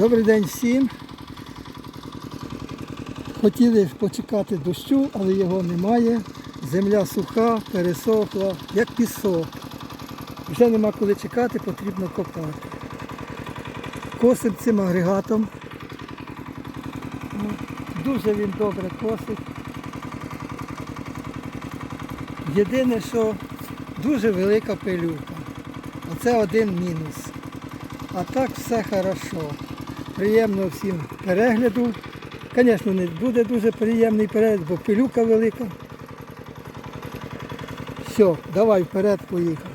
Добрий день всім. Хотіли почекати дощу, але його немає. Земля суха, пересохла, як пісок. Вже нема коли чекати, потрібно копати. Косим цим агрегатом. Дуже він добре косить. Єдине, що дуже велика пилюка. Оце один мінус. А так все хорошо. Приємно всім перегляду. Звісно, не буде дуже приємний перегляд, бо пилюка велика. Все, давай вперед, поїхав.